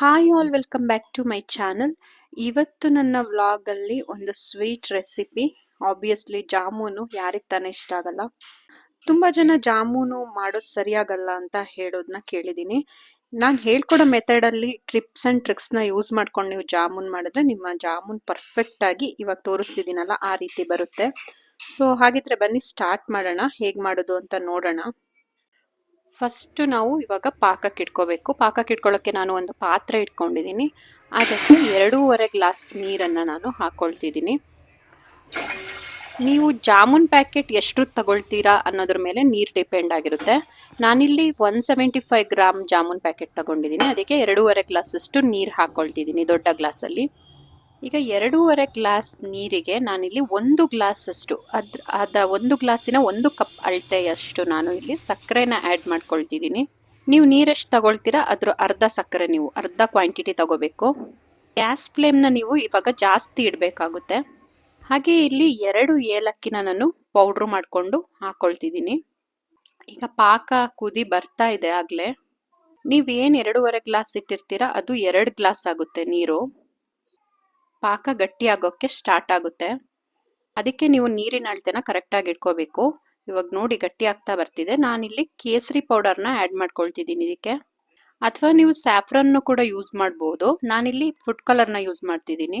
Hi all welcome back to my channel ಇವತ್ತು ನನ್ನ ವ್ಲಾಗಲ್ಲಿ ಒಂದು ಸ್ವೀಟ್ ರೆಸಿಪಿ ಆಬ್ವಿಯಸ್ಲಿ ಜಾಮೂನು ಯಾರಿಗೆ ತಾನೇ ಇಷ್ಟ ಆಗಲ್ಲ. ತುಂಬ ಜನ ಜಾಮೂನು ಮಾಡೋದು ಸರಿಯಾಗಲ್ಲ ಅಂತ ಹೇಳೋದನ್ನ ಕೇಳಿದ್ದೀನಿ ನಾನು ಹೇಳ್ಕೊಡೋ ಮೆಥಡಲ್ಲಿ ಟ್ರಿಪ್ಸ್ ಆ್ಯಂಡ್ ಟ್ರಿಕ್ಸ್ನ ಯೂಸ್ ಮಾಡ್ಕೊಂಡು ನೀವು ಜಾಮೂನ್ ಮಾಡಿದ್ರೆ ನಿಮ್ಮ ಜಾಮೂನ್ ಪರ್ಫೆಕ್ಟಾಗಿ ಇವಾಗ ತೋರಿಸ್ತಿದ್ದೀನಲ್ಲ, ಆ ರೀತಿ ಬರುತ್ತೆ. ಸೊ ಹಾಗಿದ್ರೆ ಬನ್ನಿ ಸ್ಟಾರ್ಟ್ ಮಾಡೋಣ. ಹೇಗೆ ಮಾಡೋದು ಅಂತ ನೋಡೋಣ. ಫಸ್ಟ್ ನಾವು ಇವಾಗ ಪಾಕಕ್ಕೆ ಇಟ್ಕೋಬೇಕು. ಪಾಕಕ್ಕೆ ಇಟ್ಕೊಳ್ಳೋಕ್ಕೆ ನಾನು ಒಂದು ಪಾತ್ರೆ ಇಟ್ಕೊಂಡಿದ್ದೀನಿ. ಅದಕ್ಕೆ ಎರಡೂವರೆ ಗ್ಲಾಸ್ ನೀರನ್ನು ನಾನು ಹಾಕ್ಕೊಳ್ತಿದ್ದೀನಿ ನೀವು ಜಾಮೂನ್ ಪ್ಯಾಕೆಟ್ ಎಷ್ಟು ತಗೊಳ್ತೀರಾ ಅನ್ನೋದ್ರ ಮೇಲೆ ನೀರು ಡಿಪೆಂಡ್ ಆಗಿರುತ್ತೆ. ನಾನಿಲ್ಲಿ one seventy five gram jamun packet ತಗೊಂಡಿದ್ದೀನಿ. ಅದಕ್ಕೆ ಎರಡೂವರೆ ಗ್ಲಾಸಷ್ಟು ನೀರು ಹಾಕ್ಕೊಳ್ತಿದ್ದೀನಿ ದೊಡ್ಡ ಗ್ಲಾಸಲ್ಲಿ. ಈಗ ಎರಡೂವರೆ ಗ್ಲಾಸ್ ನೀರಿಗೆ ನಾನಿಲ್ಲಿ ಒಂದು ಗ್ಲಾಸಷ್ಟು ಅದ್ರ ಅದ ಒಂದು ಗ್ಲಾಸಿನ ಒಂದು ಕಪ್ ಅಳತೆಯಷ್ಟು ನಾನು ಇಲ್ಲಿ ಸಕ್ಕರೆನ ಆ್ಯಡ್ ಮಾಡ್ಕೊಳ್ತಿದ್ದೀನಿ. ನೀವು ನೀರೆಷ್ಟು ತಗೊಳ್ತೀರಾ? ಅದ್ರ ಅರ್ಧ ಸಕ್ಕರೆ ನೀವು, ಅರ್ಧ ಕ್ವಾಂಟಿಟಿ ತಗೋಬೇಕು. ಗ್ಯಾಸ್ ಫ್ಲೇಮ್ನ ನೀವು ಇವಾಗ ಜಾಸ್ತಿ ಇಡಬೇಕಾಗುತ್ತೆ. ಹಾಗೆ ಇಲ್ಲಿ ಎರಡು ಏಲಕ್ಕಿನ ನಾನು ಪೌಡ್ರು ಮಾಡಿಕೊಂಡು ಹಾಕ್ಕೊಳ್ತಿದ್ದೀನಿ ಈಗ ಪಾಕ ಕುದಿ ಬರ್ತಾ ಇದೆ ಆಗಲೇ. ನೀವೇನು ಎರಡೂವರೆ ಗ್ಲಾಸ್ ಇಟ್ಟಿರ್ತೀರಾ? ಅದು ಎರಡು ಗ್ಲಾಸ್ ಆಗುತ್ತೆ ನೀರು. ಪಾಕ ಗಟ್ಟಿ ಆಗೋಕ್ಕೆ ಸ್ಟಾರ್ಟ್ ಆಗುತ್ತೆ. ಅದಕ್ಕೆ ನೀವು ನೀರಿನ ಅಳತೆನ ಕರೆಕ್ಟಾಗಿ ಇಟ್ಕೋಬೇಕು. ಇವಾಗ ನೋಡಿ ಗಟ್ಟಿ ಆಗ್ತಾ ಬರ್ತಿದೆ. ನಾನಿಲ್ಲಿ ಕೇಸರಿ ಪೌಡರ್ನ ಆ್ಯಡ್ ಮಾಡ್ಕೊಳ್ತಿದ್ದೀನಿ ಇದಕ್ಕೆ. ಅಥವಾ ನೀವು ಸ್ಯಾಫ್ರನ್ನು ಕೂಡ ಯೂಸ್ ಮಾಡ್ಬೋದು. ನಾನಿಲ್ಲಿ ಫುಡ್ ಕಲರ್ನ ಯೂಸ್ ಮಾಡ್ತಿದ್ದೀನಿ.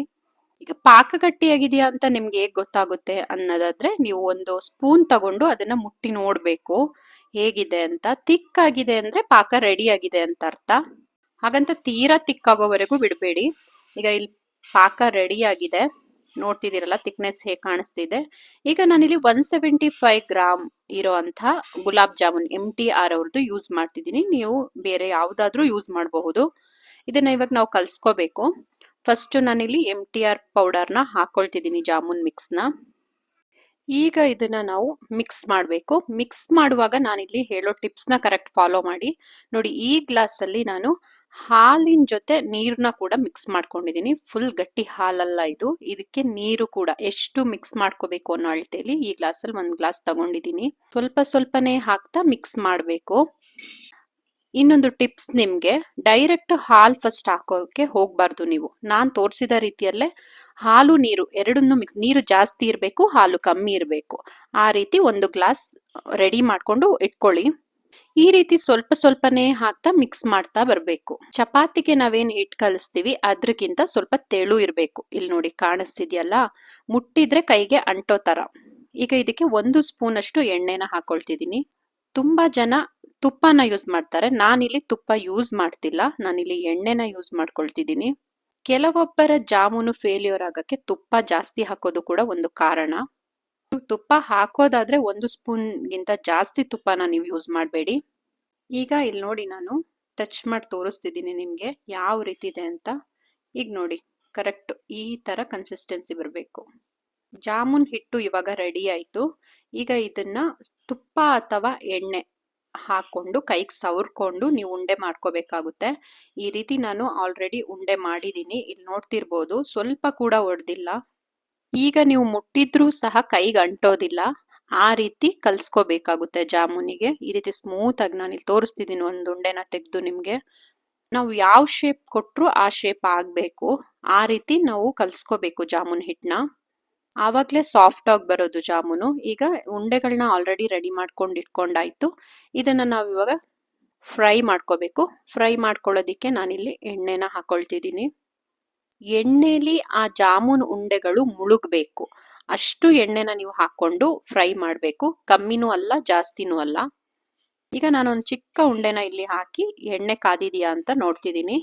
ಈಗ ಪಾಕ ಗಟ್ಟಿಯಾಗಿದೆಯಾ ಅಂತ ನಿಮ್ಗೆ ಹೇಗೆ ಗೊತ್ತಾಗುತ್ತೆ ಅನ್ನೋದಾದ್ರೆ ನೀವು ಒಂದು ಸ್ಪೂನ್ ತಗೊಂಡು ಅದನ್ನ ಮುಟ್ಟಿ ನೋಡಬೇಕು. ಹೇಗಿದೆ ಅಂತ. ತಿಕ್ಕಾಗಿದೆ ಅಂದ್ರೆ ಪಾಕ ರೆಡಿ ಆಗಿದೆ ಅಂತ ಅರ್ಥ. ಹಾಗಂತ ತೀರಾ ತಿಕ್ಕಾಗೋವರೆಗೂ ಬಿಡಬೇಡಿ. ಈಗ ಇಲ್ಲಿ ಪಾಕ ರೆಡಿ ಆಗಿದೆ ನೋಡ್ತಿದ್ದೀರಲ್ಲ ಥಿಕ್ನೆಸ್ ಹೇಗೆ ಕಾಣಿಸ್ತಿದೆ. ಈಗ ನಾನಿಲ್ಲಿ ಒನ್ ಸೆವೆಂಟಿ ಫೈವ್ ಗ್ರಾಮ್ ಇರೋ ಅಂಥ gulab jamun M T R ಅವ್ರದ್ದು ಯೂಸ್ ಮಾಡ್ತಿದ್ದೀನಿ. ನೀವು ಬೇರೆ ಯಾವುದಾದ್ರೂ ಯೂಸ್ ಮಾಡಬಹುದು. ಇದನ್ನ ಇವಾಗ ನಾವು ಕಲ್ಸ್ಕೋಬೇಕು. ಫಸ್ಟ್ ನಾನಿಲ್ಲಿ ಎಂ ಟಿ ಆರ್ ಪೌಡರ್ನ ಹಾಕೊಳ್ತಿದ್ದೀನಿ ಜಾಮೂನ್ ಮಿಕ್ಸ್ನ ಈಗ ಇದನ್ನ ನಾವು ಮಿಕ್ಸ್ ಮಾಡಬೇಕು. ಮಿಕ್ಸ್ ಮಾಡುವಾಗ ನಾನಿಲ್ಲಿ ಹೇಳೋ ಟಿಪ್ಸ್ನ ಕರೆಕ್ಟ್ ಫಾಲೋ ಮಾಡಿ. ನೋಡಿ, ಈ ಗ್ಲಾಸಲ್ಲಿ ನಾನು ಹಾಲಿನ ಜೊತೆ ನೀರನ್ನ ಕೂಡ ಮಿಕ್ಸ್ ಮಾಡ್ಕೊಂಡಿದ್ದೀನಿ ಫುಲ್ ಗಟ್ಟಿ ಹಾಲಲ್ಲ ಇದು. ಇದಕ್ಕೆ ನೀರು ಕೂಡ ಎಷ್ಟು ಮಿಕ್ಸ್ ಮಾಡ್ಕೋಬೇಕು ಅನ್ನೋ ಅಳತೆಯಲ್ಲಿ ಈ ಗ್ಲಾಸಲ್ಲಿ ಒಂದು ಗ್ಲಾಸ್ ತಗೊಂಡಿದ್ದೀನಿ ಸ್ವಲ್ಪ ಸ್ವಲ್ಪನೇ ಹಾಕ್ತಾ ಮಿಕ್ಸ್ ಮಾಡಬೇಕು. ಇನ್ನೊಂದು ಟಿಪ್ಸ್ ನಿಮಗೆ ಡೈರೆಕ್ಟ್ ಹಾಲು ಫಸ್ಟ್ ಹಾಕೋಕೆ ಹೋಗಬಾರ್ದು ನೀವು. ನಾನು ತೋರಿಸಿದ ರೀತಿಯಲ್ಲೇ ಹಾಲು, ನೀರು ಎರಡನ್ನೂ ಮಿಕ್ಸ್ ನೀರು ಜಾಸ್ತಿ ಇರಬೇಕು, ಹಾಲು ಕಮ್ಮಿ ಇರಬೇಕು. ಆ ರೀತಿ ಒಂದು ಗ್ಲಾಸ್ ರೆಡಿ ಮಾಡಿಕೊಂಡು ಇಟ್ಕೊಳ್ಳಿ. ಈ ರೀತಿ ಸ್ವಲ್ಪ ಸ್ವಲ್ಪನೇ ಹಾಕ್ತಾ ಮಿಕ್ಸ್ ಮಾಡ್ತಾ ಬರಬೇಕು. ಚಪಾತಿಗೆ ನಾವೇನ್ ಹಿಟ್ ಕಲಿಸ್ತೀವಿ ಅದ್ರಕ್ಕಿಂತ ಸ್ವಲ್ಪ ತೆಳು ಇರಬೇಕು. ಇಲ್ಲಿ ನೋಡಿ ಕಾಣಿಸ್ತಿದ್ಯಲ್ಲ? ಮುಟ್ಟಿದ್ರೆ ಕೈಗೆ ಅಂಟೋ ತರ. ಈಗ ಇದಕ್ಕೆ ಒಂದು ಸ್ಪೂನ್ ಅಷ್ಟು ಎಣ್ಣೆನ ಹಾಕೊಳ್ತಿದ್ದೀನಿ. ತುಂಬಾ ಜನ ತುಪ್ಪನ ಯೂಸ್ ಮಾಡ್ತಾರೆ. ನಾನಿಲ್ಲಿ ತುಪ್ಪ ಯೂಸ್ ಮಾಡ್ತಿಲ್ಲ. ನಾನಿಲ್ಲಿ ಎಣ್ಣೆನ ಯೂಸ್ ಮಾಡ್ಕೊಳ್ತಿದ್ದೀನಿ. ಕೆಲವೊಬ್ಬರ ಜಾಮೂನು ಫೇಲ್ಯೂರ್ ಆಗಕ್ಕೆ ತುಪ್ಪ ಜಾಸ್ತಿ ಹಾಕೋದು ಕೂಡ ಒಂದು ಕಾರಣ. ತುಪ್ಪ ಹಾಕೋದಾದ್ರೆ ಒಂದು ಸ್ಪೂನ್ಗಿಂತ ಜಾಸ್ತಿ ತುಪ್ಪನ ನೀವು ಯೂಸ್ ಮಾಡಬೇಡಿ. ಈಗ ಇಲ್ಲಿ ನೋಡಿ ನಾನು ಟಚ್ ಮಾಡಿ ತೋರಿಸ್ತಿದ್ದೀನಿ ನಿಮಗೆ ಯಾವ ರೀತಿ ಇದೆ ಅಂತ. ಈಗ ನೋಡಿ, ಕರೆಕ್ಟ್ ಈ ಥರ ಕನ್ಸಿಸ್ಟೆನ್ಸಿ ಬರಬೇಕು. ಜಾಮೂನ್ ಹಿಟ್ಟು ಇವಾಗ ರೆಡಿ ಆಯಿತು. ಈಗ ಇದನ್ನ ತುಪ್ಪ ಅಥವಾ ಎಣ್ಣೆ ಹಾಕೊಂಡು ಕೈಗೆ ಸವರ್ಕೊಂಡು ನೀವು ಉಂಡೆ ಮಾಡ್ಕೋಬೇಕಾಗುತ್ತೆ. ಈ ರೀತಿ ನಾನು ಆಲ್ರೆಡಿ ಉಂಡೆ ಮಾಡಿದ್ದೀನಿ. ಇಲ್ಲಿ ನೋಡ್ತಿರ್ಬೋದು, ಸ್ವಲ್ಪ ಕೂಡ ಒಡೆದಿಲ್ಲ. ಈಗ ನೀವು ಮುಟ್ಟಿದ್ರೂ ಸಹ ಕೈಗೆ ಅಂಟೋದಿಲ್ಲ. ಆ ರೀತಿ ಕಲ್ಸ್ಕೋಬೇಕಾಗುತ್ತೆ ಜಾಮೂನಿಗೆ. ಈ ರೀತಿ ಸ್ಮೂತ್ ಆಗಿ ನಾನು ಇಲ್ಲಿ ತೋರಿಸ್ತಿದ್ದೀನಿ ಒಂದು ಉಂಡೆನ ತೆಗೆದು ನಿಮಗೆ. ನಾವು ಯಾವ ಶೇಪ್ ಕೊಟ್ಟರು ಆ ಶೇಪ್ ಆಗಬೇಕು. ಆ ರೀತಿ ನಾವು ಕಲ್ಸ್ಕೋಬೇಕು ಜಾಮೂನ್ ಹಿಟ್ಟನ್ನ ಆವಾಗಲೇ ಸಾಫ್ಟ್ ಆಗಿ ಬರೋದು ಜಾಮೂನು. ಈಗ ಉಂಡೆಗಳನ್ನ ಆಲ್ರೆಡಿ ರೆಡಿ ಮಾಡ್ಕೊಂಡು ಇಟ್ಕೊಂಡಾಯ್ತು. ಇದನ್ನ ನಾವು ಇವಾಗ ಫ್ರೈ ಮಾಡ್ಕೋಬೇಕು. ಫ್ರೈ ಮಾಡ್ಕೊಳ್ಳೋದಿಕ್ಕೆ ನಾನಿಲ್ಲಿ ಎಣ್ಣೆನ ಹಾಕೊಳ್ತಿದ್ದೀನಿ ಎಣ್ಣೆಲಿ ಆ ಜಾಮೂನ್ ಉಂಡೆಗಳು ಮುಳುಗಬೇಕು. ಅಷ್ಟು ಎಣ್ಣೆನ ನೀವು ಹಾಕೊಂಡು ಫ್ರೈ ಮಾಡಬೇಕು. ಕಮ್ಮಿನೂ ಅಲ್ಲ, ಜಾಸ್ತಿನೂ ಅಲ್ಲ. ಈಗ ನಾನೊಂದು ಚಿಕ್ಕ ಉಂಡೆನ ಇಲ್ಲಿ ಹಾಕಿ ಎಣ್ಣೆ ಕಾದಿದೆಯಾ ಅಂತ ನೋಡ್ತಿದ್ದೀನಿ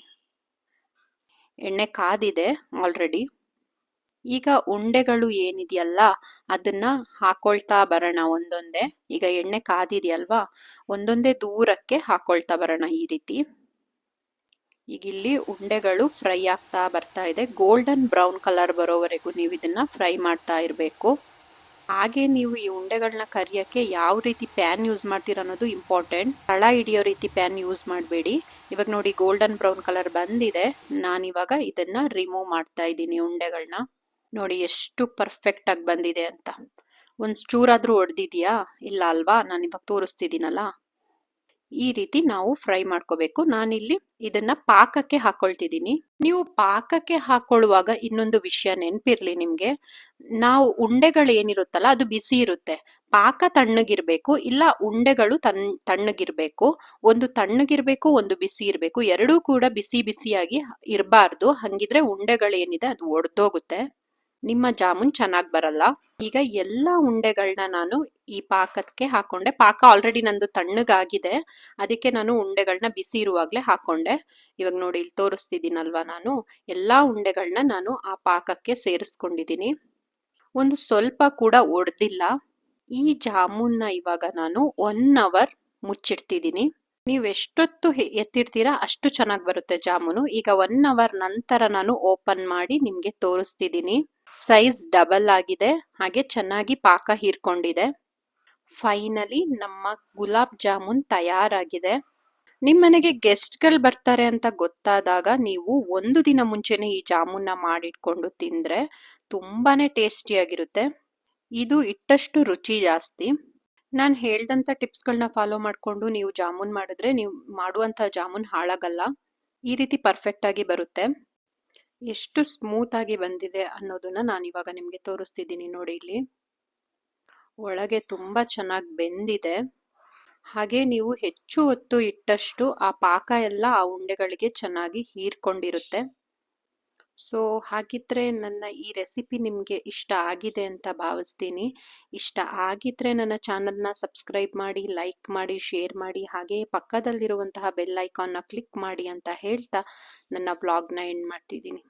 ಎಣ್ಣೆ ಕಾದಿದೆ ಆಲ್ರೆಡಿ. ಈಗ ಉಂಡೆಗಳು ಏನಿದೆಯಲ್ಲ, ಅದನ್ನ ಹಾಕೊಳ್ತಾ ಬರೋಣ ಒಂದೊಂದೇ. ಈಗ ಎಣ್ಣೆ ಕಾದಿದೆಯಲ್ವಾ, ಒಂದೊಂದೇ ದೂರಕ್ಕೆ ಹಾಕೊಳ್ತಾ ಬರೋಣ ಈ ರೀತಿ. ಈಗ ಇಲ್ಲಿ ಉಂಡೆಗಳು ಫ್ರೈ ಆಗ್ತಾ ಬರ್ತಾ ಇದೆ. ಗೋಲ್ಡನ್ ಬ್ರೌನ್ ಕಲರ್ ಬರೋವರೆಗೂ ನೀವು ಇದನ್ನ ಫ್ರೈ ಮಾಡ್ತಾ ಇರಬೇಕು. ಹಾಗೆ ನೀವು ಈ ಉಂಡೆಗಳನ್ನ ಕರಿಯೋಕ್ಕೆ ಯಾವ ರೀತಿ ಪ್ಯಾನ್ ಯೂಸ್ ಮಾಡ್ತೀರ ಅನ್ನೋದು ಇಂಪಾರ್ಟೆಂಟ್. ತಳ ಹಿಡಿಯೋ ರೀತಿ ಪ್ಯಾನ್ ಯೂಸ್ ಮಾಡಬೇಡಿ. ಇವಾಗ ನೋಡಿ ಗೋಲ್ಡನ್ ಬ್ರೌನ್ ಕಲರ್ ಬಂದಿದೆ. ನಾನಿವಾಗ ಇದನ್ನ ರಿಮೂವ್ ಮಾಡ್ತಾ ಇದ್ದೀನಿ ಉಂಡೆಗಳನ್ನ ನೋಡಿ ಎಷ್ಟು ಪರ್ಫೆಕ್ಟ್ ಆಗಿ ಬಂದಿದೆ ಅಂತ. ಒಂದು ಚೂರಾದರೂ ಹೊಡೆದಿದ್ಯಾ ಇಲ್ಲ ಅಲ್ವಾ? ನಾನು ಇವಾಗ ತೋರಿಸ್ತಿದ್ದೀನಲ್ಲ? ಈ ರೀತಿ ನಾವು ಫ್ರೈ ಮಾಡ್ಕೋಬೇಕು. ನಾನಿಲ್ಲಿ ಇದನ್ನ ಪಾಕಕ್ಕೆ ಹಾಕೊಳ್ತಿದ್ದೀನಿ. ನೀವು ಪಾಕಕ್ಕೆ ಹಾಕೊಳ್ಳುವಾಗ ಇನ್ನೊಂದು ವಿಷಯ ನೆನಪಿರ್ಲಿ ನಿಮ್ಗೆ. ನಾವು ಉಂಡೆಗಳು ಏನಿರುತ್ತಲ್ಲ, ಅದು ಬಿಸಿ ಇರುತ್ತೆ. ಪಾಕ ತಣ್ಣಗಿರ್ಬೇಕು, ಇಲ್ಲ ಉಂಡೆಗಳು ತನ್, ತಣ್ಣಗಿರ್ಬೇಕು. ಒಂದು ತಣ್ಣಗಿರ್ಬೇಕು, ಒಂದು ಬಿಸಿ ಇರಬೇಕು. ಎರಡೂ ಕೂಡ ಬಿಸಿ ಬಿಸಿಯಾಗಿ ಇರಬಾರ್ದು. ಹಂಗಿದ್ರೆ ಉಂಡೆಗಳೇನಿದೆ ಅದು ಒಡೆದೋಗುತ್ತೆ. ನಿಮ್ಮ ಜಾಮೂನ್ ಚೆನ್ನಾಗಿ ಬರಲ್ಲ. ಈಗ ಎಲ್ಲ ಉಂಡೆಗಳನ್ನ ನಾನು ಈ ಪಾಕಕ್ಕೆ ಹಾಕೊಂಡೆ. ಪಾಕ ಆಲ್ರೆಡಿ ನಂದು ತಣ್ಣಗಾಗಿದೆ. ಅದಕ್ಕೆ ನಾನು ಉಂಡೆಗಳನ್ನ ಬಿಸಿ ಇರುವಾಗಲೇ ಹಾಕೊಂಡೆ. ಇವಾಗ ನೋಡಿ, ಇಲ್ಲಿ ತೋರಿಸ್ತಿದ್ದೀನಲ್ವಾ ನಾನು? ಎಲ್ಲ ಉಂಡೆಗಳನ್ನ ನಾನು ಆ ಪಾಕಕ್ಕೆ ಸೇರಿಸ್ಕೊಂಡಿದ್ದೀನಿ. ಒಂದು ಸ್ವಲ್ಪ ಕೂಡ ಒಡೆದಿಲ್ಲ. ಈ ಜಾಮೂನ್ನ ಇವಾಗ ನಾನು ಒನ್ ಅವರ್ ಮುಚ್ಚಿಡ್ತಿದ್ದೀನಿ. ನೀವು ಎಷ್ಟೊತ್ತು ಎತ್ತಿಡ್ತೀರಾ ಅಷ್ಟು ಚೆನ್ನಾಗಿ ಬರುತ್ತೆ ಜಾಮೂನು. ಈಗ ಒನ್ ಅವರ್ ನಂತರ ನಾನು ಓಪನ್ ಮಾಡಿ ನಿಮಗೆ ತೋರಿಸ್ತಿದ್ದೀನಿ. ಸೈಜ್ ಡಬಲ್ ಆಗಿದೆ. ಹಾಗೆ ಚೆನ್ನಾಗಿ ಪಾಕ ಹೀರ್ಕೊಂಡಿದೆ. ಫೈನಲಿ ನಮ್ಮ ಗುಲಾಬ್ ಜಾಮೂನ್ ತಯಾರಾಗಿದೆ. ನಿಮ್ಮನೆಗೆ ಗೆಸ್ಟ್ಗಳು ಬರ್ತಾರೆ ಅಂತ ಗೊತ್ತಾದಾಗ ನೀವು ಒಂದು ದಿನ ಮುಂಚೆನೆ ಈ ಜಾಮೂನ್ನ ಮಾಡಿಟ್ಕೊಂಡು ತಿಂದ್ರೆ ತುಂಬಾನೇ ಟೇಸ್ಟಿಯಾಗಿರುತ್ತೆ ಇದು ಇಟ್ಟಷ್ಟು ರುಚಿ ಜಾಸ್ತಿ. ನಾನು ಹೇಳ್ದಂಥ ಟಿಪ್ಸ್ಗಳನ್ನ ಫಾಲೋ ಮಾಡಿಕೊಂಡು ನೀವು ಜಾಮೂನ್ ಮಾಡಿದ್ರೆ ನೀವು ಮಾಡುವಂಥ ಜಾಮೂನ್ ಹಾಳಾಗಲ್ಲ. ಈ ರೀತಿ ಪರ್ಫೆಕ್ಟ್ ಆಗಿ ಬರುತ್ತೆ. ಎಷ್ಟು ಸ್ಮೂತ್ ಆಗಿ ಬಂದಿದೆ ಅನ್ನೋದನ್ನ ನಾನು ಇವಾಗ ನಿಮಗೆ ತೋರಿಸ್ತಿದ್ದೀನಿ ನೋಡಿ ಇಲ್ಲಿ. ಒಳಗೆ ತುಂಬಾ ಚೆನ್ನಾಗಿ ಬೆಂದಿದೆ. ಹಾಗೆ ನೀವು ಹೆಚ್ಚು ಹೊತ್ತು ಇಟ್ಟಷ್ಟು ಆ ಪಾಕ ಎಲ್ಲ ಆ ಉಂಡೆಗಳಿಗೆ ಚೆನ್ನಾಗಿ ಹೀರ್ಕೊಂಡಿರುತ್ತೆ. ಸೊ, ಹಾಗಿದ್ರೆ ನನ್ನ ಈ ರೆಸಿಪಿ ನಿಮಗೆ ಇಷ್ಟ ಆಗಿದೆ ಅಂತ ಭಾವಿಸ್ತೀನಿ. ಇಷ್ಟ ಆಗಿದ್ರೆ ನನ್ನ ಚಾನಲ್ನ ಸಬ್ಸ್ಕ್ರೈಬ್ ಮಾಡಿ, ಲೈಕ್ ಮಾಡಿ, ಶೇರ್ ಮಾಡಿ ಹಾಗೆ ಪಕ್ಕದಲ್ಲಿರುವಂತಹ ಬೆಲ್ ಐಕಾನ್ನ ಕ್ಲಿಕ್ ಮಾಡಿ ಅಂತ ಹೇಳ್ತಾ ನನ್ನ ಬ್ಲಾಗ್ನ ಎಂಡ್ ಮಾಡ್ತಿದ್ದೀನಿ.